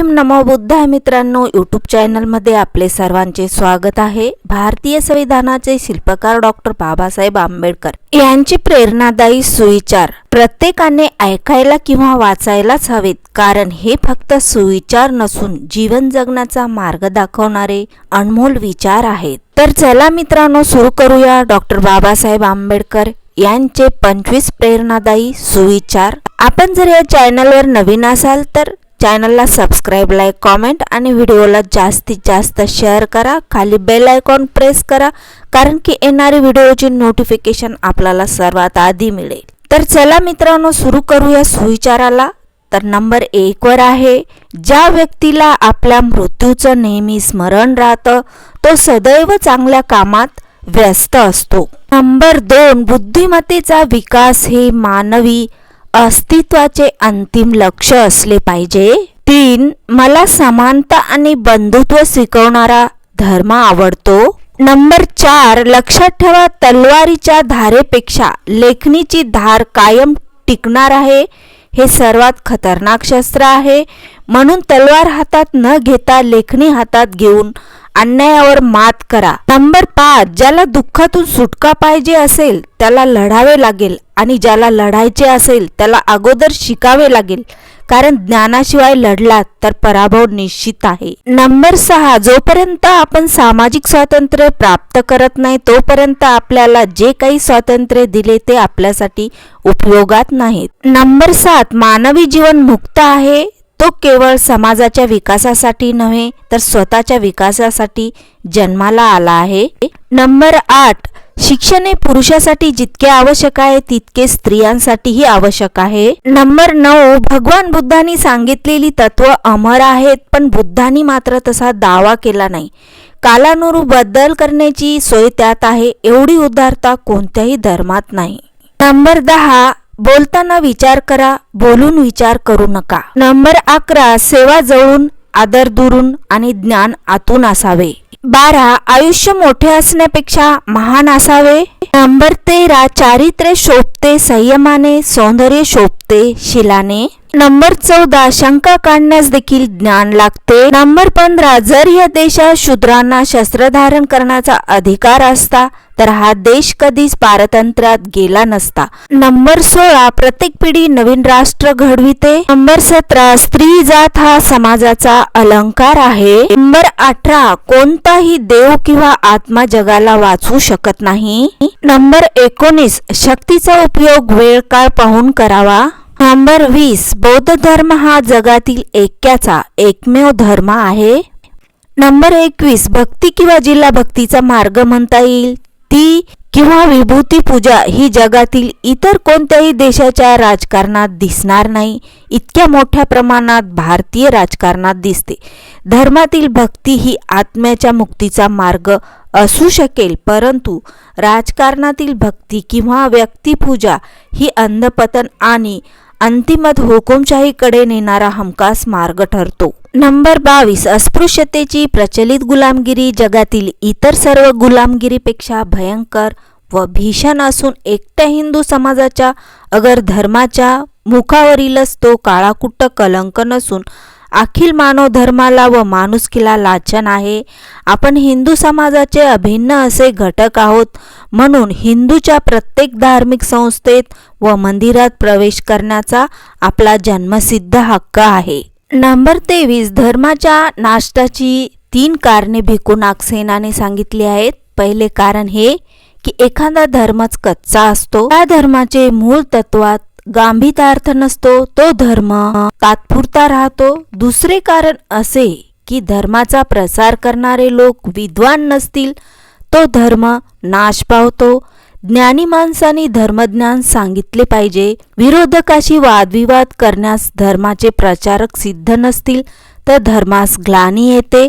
भीम नमो बुद्धाय मित्रांनो यूट्यूब चॅनलमध्ये आपले सर्वांचे स्वागत आहे. भारतीय संविधानाचे शिल्पकार डॉक्टर बाबासाहेब आंबेडकर यांचे प्रेरणादायी सुविचार प्रत्येकाने ऐकायला किंवा वाचायलाच हवेत कारण हे फक्त सुविचार नसून जीवन जगण्याचा मार्ग दाखवणारे अनमोल विचार आहेत. तर चला मित्रांनो सुरू करूया. डॉक्टर बाबासाहेब आंबेडकर यांचे पंचवीस प्रेरणादायी सुविचार. आपण जर या चॅनलवर नवीन असाल तर चॅनलला सबस्क्राईब लाईक कॉमेंट आणि व्हिडिओला जास्तीत जास्त शेअर करा. खाली बेल आयकॉन प्रेस करा कारण की येणारी व्हिडिओची नोटिफिकेशन आपल्याला सर्वात आधी मिळेल. तर चला मित्रांनो सुरू करूया सुविचाराला. तर नंबर एकवर आहे. ज्या व्यक्तीला आपल्या मृत्यूचं नेहमी स्मरण राहतं तो सदैव चांगल्या कामात व्यस्त असतो. नंबर दोन बुद्धिमत्तेचा विकास हे मानवी अस्तित्वाचे अंतिम लक्ष असले पाहिजे. तीन मला समानता आणि बंधुत्व शिकवणारा धर्म आवडतो. नंबर चार लक्षात ठेवा तलवारीच्या धारेपेक्षा लेखणीची धार कायम टिकणार आहे. हे सर्वात खतरनाक शस्त्र आहे. म्हणून तलवार हातात न घेता लेखणी हातात घेऊन अन्यायावर मात करा. नंबर पाच ज्याला दुःखातून सुटका पाहिजे असेल त्याला लढावे लागेल. आणि ज्याला लढायचे असेल त्याला अगोदर शिकावे लागेल. कारण ज्ञानाशिवाय लढलात तर पराभव निश्चित आहे. नंबर सहा जोपर्यंत आपण सामाजिक स्वातंत्र्य प्राप्त करत नाही तोपर्यंत आपल्याला जे काही स्वातंत्र्य दिले ते आपल्यासाठी उपयोगात नाहीत. नंबर सात मानवी जीवन मुक्त आहे? तो केवळ समाजाच्या विकासासाठी नव्हे तर स्वतःच्या विकासासाठी जन्माला आला आहे. नंबर आठ शिक्षण हे पुरुषासाठी जितके आवश्यक आहे तितके स्त्रियांसाठीही आवश्यक आहे. नंबर नऊ भगवान बुद्धांनी सांगितलेली तत्व अमर आहेत पण बुद्धांनी मात्र तसा दावा केला नाही. कालानुरूप बदल करण्याची सोय त्यात आहे एवढी उदारता कोणत्याही धर्मात नाही. नंबर दहा बोलताना विचार करा बोलून विचार करू नका. नंबर अकरा सेवा जवळून आदर दुरून आणि ज्ञान आतून असावे. बारा आयुष्य मोठे असण्यापेक्षा महान असावे. नंबर तेरा चारित्र्य शोभते संयमाने सौंदर्य शोभते शिलाने. नंबर चौदा शंका काढण्यास देखील ज्ञान लागते. नंबर पंधरा जर या देशात शूद्रांना शस्त्र धारण करण्याचा अधिकार असता तर हा देश कधीच पारतंत्र्यात गेला नसता. नंबर सोळा प्रत्येक पिढी नवीन राष्ट्र घडविते. नंबर सतरा स्त्री जात हा समाजाचा अलंकार आहे. नंबर अठरा कोणताही देव किंवा आत्मा जगाला वाचू शकत नाही. नंबर एकोणीस शक्तीचा उपयोग वेळ काळ पाहून करावा. नंबर वीस बौद्ध धर्म हा जगातील ऐक्याचा एकमेव धर्म आहे. नंबर एकवीस भक्ती किंवा जिल्हा भक्तीचा मार्ग म्हणता येईल. ती किंवा विभूती पूजा ही जगातील इतर कोणत्याही देशाच्या राजकारणात दिसणार नाही. इतक्या मोठ्या प्रमाणात भारतीय राजकारणात दिसते. धर्मातील भक्ती ही आत्म्याच्या मुक्तीचा मार्ग असू शकेल परंतु राजकारणातील भक्ती किंवा व्यक्तिपूजा ही अंधपतन आणि अंतिमत हुकुमशाहीकडे नेणारा हमखास मार्ग ठरतो. नंबर बावीस अस्पृश्यतेची प्रचलित गुलामगिरी जगातील इतर सर्व गुलामगिरीपेक्षा भयंकर व भीषण असून एकट्या हिंदू समाजाच्या अगर धर्माच्या मुखावरीलच तो काळाकुट्ट कलंक नसून अखिल मानव धर्माला व माणुसकीला लाछन आहे. आपण हिंदू समाजाचे अभिन्न असे घटक आहोत म्हणून हिंदूच्या प्रत्येक धार्मिक संस्थेत व मंदिरात प्रवेश करण्याचा आपला जन्मसिद्ध हक्क आहे. नंबर तेवीस धर्माच्या नाष्टाची तीन कारणे भिकू नागसेनाने सांगितली आहेत. पहिले कारण हे की एखादा धर्मच कच्चा असतो. त्या धर्माचे मूळ तत्वात गांभीर्यार्थ नसतो तो धर्म. तात्पुरता राहतो. दुसरे कारण असे की धर्माचा प्रसार करणारे लोक विद्वान नसतील तो धर्म नाश पावतो. ज्ञानी माणसांनी धर्मज्ञान सांगितले पाहिजे. विरोधकाशी वादविवाद करण्यास धर्माचे प्रचारक सिद्ध नसतील तर धर्मास ग्लानी येते.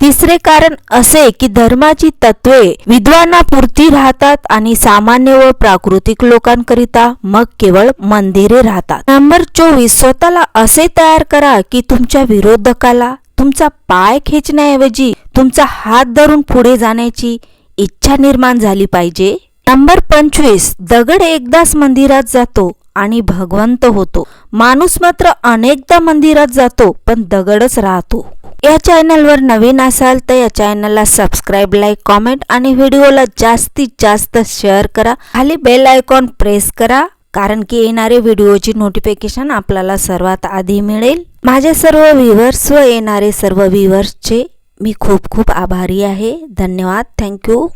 तिसरे कारण असे की धर्माची तत्वे विद्वानापुरती राहतात आणि सामान्य व प्राकृतिक लोकांकरिता मग केवळ मंदिरे राहतात. नंबर चोवीस स्वतःला असे तयार करा की तुमच्या विरोधकाला तुमचा पाय खेचण्याऐवजी तुमचा हात धरून पुढे जाण्याची इच्छा निर्माण झाली पाहिजे. नंबर पंचवीस दगड एकदाच मंदिरात जातो आणि भगवंत होतो. माणूस मात्र अनेकदा मंदिरात जातो पण दगडच राहतो. या चॅनलवर नवीन असाल तर या चॅनलला सबस्क्राईब लाईक कॉमेंट आणि व्हिडिओला जास्तीत जास्त शेअर करा. खाली बेल आयकॉन प्रेस करा कारण की येणारे व्हिडिओची नोटिफिकेशन आपल्याला सर्वात आधी मिळेल. माझे सर्व व्ह्युअर्स व येणारे सर्व व्ह्युअर्सचे मी खूप खूप आभारी आहे. धन्यवाद. थँक्यू